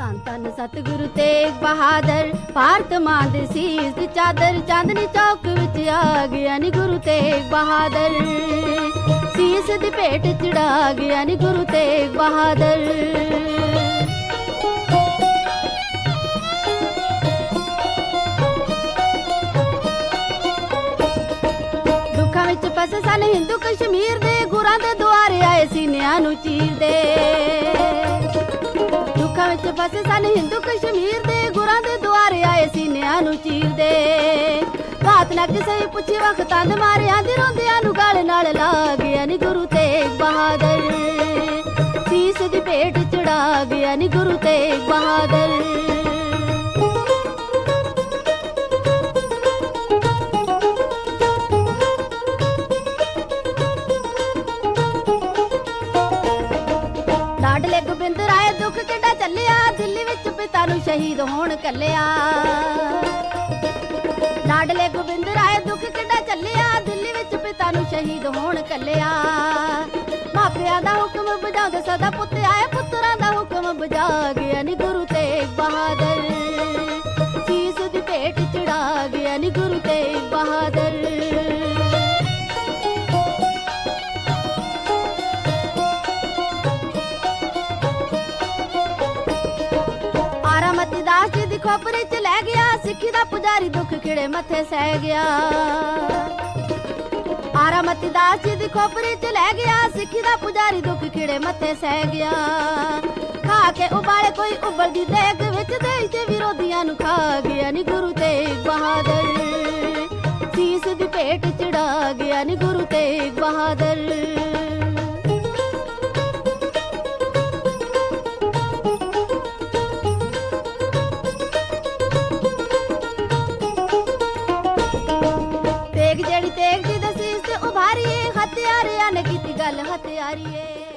ਧੰਨ ਧੰਨ ਸਤਿਗੁਰੂ ਤੇਗ ਬਹਾਦਰ, ਭਾਰਤ ਮਾਂ ਦੇ ਸੀਸ ਦੀ ਚਾਦਰ ਚਾਂਦਨੀ ਚੌਕ ਵਿੱਚ ਆ ਗਿਆ ਨੀ ਗੁਰੂ ਤੇਗ ਬਹਾਦਰ। ਸੀਸ ਦੀ ਭੇਟ ਚੜਾ ਗਿਆ ਨੀ ਗੁਰੂ ਤੇਗ ਬਹਾਦਰ। ਦੁੱਖਾਂ ਵਿੱਚ ਫਸੇ ਸਨ ਹਿੰਦੂ ਕਸ਼ਮੀਰ ਦੇ, ਗੁਰਾਂ ਦੇ ਦੁਆਰੇ ਆਏ ਸੀ ਨਿਆਂ ਨੂੰ ਚੀਰਦੇ। ਵਿੱਚ ਫਸੇ ਸਨ ਹਿੰਦੂ ਕਸ਼ਮੀਰ ਦੇ, ਗੁਰਾਂ ਦੇ ਦੁਆਰੇ ਆਏ ਸੀਨਿਆਂ ਨੂੰ ਚੀਰਦੇ ਘਾਤ ਨਾ ਕਿਸੇ ਪੁੱਛੀ ਵਕਤਾਂ ਦੇ ਮਾਰਿਆਂ ਦੀ ਰੋਂਦਿਆਂ ਨੂੰ ਗਲ ਨਾਲ ਲਾ ਗਿਆ ਨੀ ਗੁਰੂ ਤੇਗ ਬਹਾਦਰ। ਸੀਸ ਦੀ ਭੇਟ ਚੜਾ ਗਿਆ ਨੀ ਗੁਰੂ ਤੇਗ ਬਹਾਦਰ। ਵਿੱਚ ਨੂੰ ਸ਼ਹੀਦ ਹੋਣ ਕੱਲਿਆ ਲਾਡਲੇ ਗੋਬਿੰਦ ਰਾਏ ਦੁੱਖ ਕਿੱਡਾ ਚੱਲਿਆ ਦਿੱਲੀ ਵਿੱਚ ਪਿਤਾ ਨੂੰ ਸ਼ਹੀਦ ਹੋਣ ਕੱਲਿਆ ਮਾਪਿਆਂ ਦਾ ਹੁਕਮ ਬਜਾਉਂਦੇ ਸਦਾ ਪੁੱਤ ਆਏ, ਪੁੱਤਰਾਂ ਦਾ ਹੁਕਮ ਬਜਾ ਆਰਾਮਤੀ ਦਾਸ ਜੀ ਦੀ ਖੋਪਰੀ ਚ ਲੈ ਗਿਆ, ਸਿੱਖੀ ਦਾ ਪੁਜਾਰੀ ਦੁੱਖ ਖਿੜੇ ਮੱਥੇ ਸਹਿ ਗਿਆ। ਆਰਾਮਤੀ ਦਾਸ ਜੀ ਦੀ ਖੋਪਰੀ ਚ ਲੈ ਗਿਆ, ਸਿੱਖੀ ਦਾ ਪੁਜਾਰੀ ਦੁੱਖ ਖਿੜੇ ਮੱਥੇ ਸਹਿ ਗਿਆ। ਖਾ ਕੇ ਉਬਾਲੇ ਕੋਈ ਉਬਲਦੀ ਦੇਗ ਵਿੱਚ, ਦੇਸ਼ ਦੇ ਵਿਰੋਧੀਆਂ ਨੂੰ ਖਾ ਗਿਆ ਨੀ ਗੁਰੂ ਤੇਗ ਬਹਾਦਰ। ਸੀਸ ਦੀ ਭੇਟ ਚੜਾ ਗਿਆ ਨੀ ਗੁਰੂ ਤੇਗ ਬਹਾਦਰ। ਹਥਿਆਰਿਆਂ ਨੇ ਕੀਤੀ ਗੱਲ ਹਥਿਆਰੀਏ।